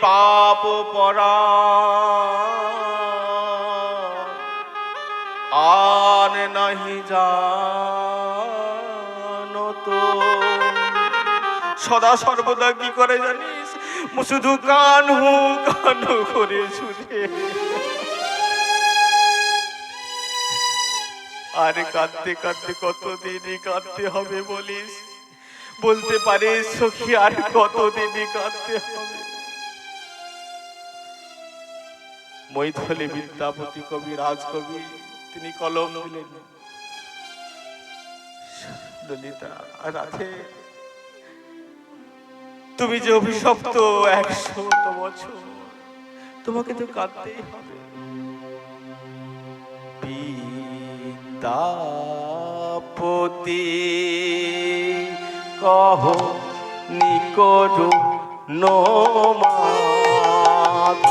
তাপ পরা। আন নাহি জানো তো। সদা সর্বদা কি করে জানিস? শুধু কান হু কান করে শুনে। আরে কাঁদতে কাঁদতে কতদিনই কাঁদতে হবে বলিস? বলতে পারে, সখী, আর কতদিনই কাঁদতে মৈথলি বিদ্যাপতি কবি, রাজকবি, তিনি কলম দিলেন। ললিতা তুমি যে অভিশপ্ত একশো বছর, তোমাকে তো কাঁদতেই হবে। পিতাপতি কহ নিকরু নো মাধব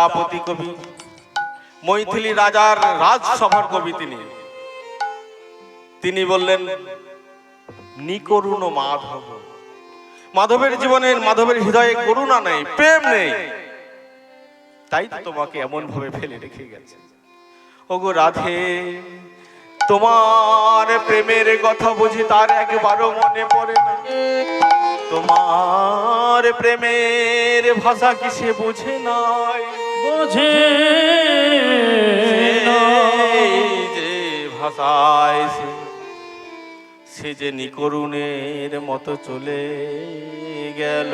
বিদ্যাপতি কবি, মৈথিলি রাজার রাজসভার কবি তিনি। তিনি বললেন, নিকরুণ মাধব, মাধবের জীবনের মাধবের হৃদয়ে করুণা নেই, প্রেম নেই। তাই তো তোমাকে এমন ভাবে ফেলে রেখে গেছে। ওগো রাধে, তোমার প্রেমের কথা বুঝি তার একবারও মনে পড়ে না। তোমার প্রেমের ভাষা কি সে বুঝে নাই? বোঝে যে ভাষায় সে যে নিকরুণের মতো চলে গেল।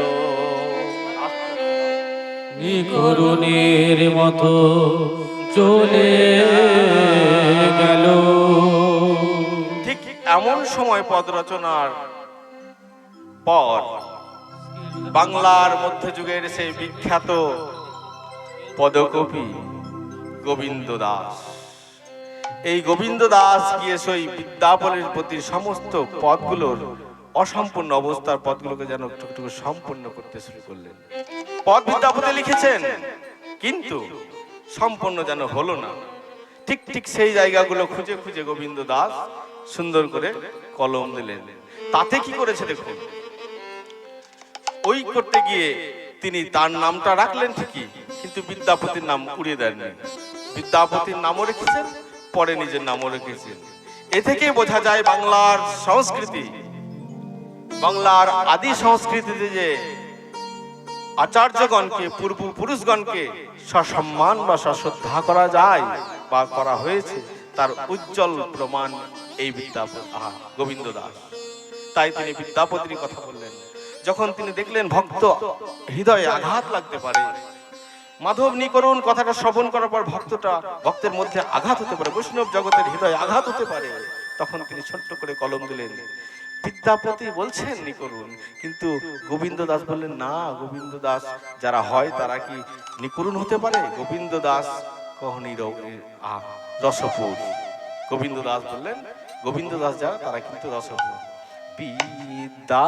নিকরুণের মতো চলে গেল। ঠিক এমন সময় পদ রচনার পর বাংলার মধ্যযুগের সেই বিখ্যাত পদকবি গোবিন্দ দাস। এই গোবিন্দ দাস গিয়ে সেই বিদ্যাপনের প্রতি সমস্ত পদগুলোর অসম্পূর্ণ অবস্থার পদগুলোকে যেন টুকটুকু সম্পূর্ণ করতে শুরু করলেন। পদ বিদ্যাপতি লিখেছেন, কিন্তু সম্পূর্ণ যেন হলো না। ঠিক ঠিক সেই জায়গাগুলো খুঁজে খুঁজে গোবিন্দ দাস সুন্দর করে কলম দিলেন। তাতে কি করেছে দেখুন? ওই করতে গিয়ে তিনি তার নামটা রাখলেন ঠিকই, কিন্তু বিদ্যাপতির নাম উড়িয়ে দেননি। বিদ্যাপতির নামও রেখেছেন, পরে নিজের নামও রেখেছেন। এ থেকেই বোঝা যায় বাংলার সংস্কৃতি, বাংলার আদি সংস্কৃতিতে যে আচার্যগণকে, পূর্বপুরুষগণকে সসম্মান বা সশ্রদ্ধা করা যায় বা করা হয়েছে, তার উজ্জ্বল প্রমাণ এই বিদ্যাপতি গোবিন্দ দাস তাই তিনি বিদ্যাপতির কথা বললেন। যখন তিনি দেখলেন ভক্ত, হৃদয়ে আঘাত লাগতে পারে। মাধব নিকরুণ কথাটা শ্রবণ করার পর ভক্তটা ভক্তের মধ্যে আঘাত হতে পারে। বৈষ্ণব জগতের হৃদয়ে আঘাত হতে পারে। তখন তিনি ছোট্ট করে কলম দিলেন, বিদ্যাপতি বলছেন নিকরুণ, কিন্তু গোবিন্দ দাস বললেন, না গোবিন্দ দাস যারা হয় তারা কি নিকরুণ হতে পারে? গোবিন্দ দাস কহনি রসপুর। গোবিন্দ দাস বললেন গোবিন্দ দাস যারা, তারা কিন্তু রসপুর। বিদ্যাপতি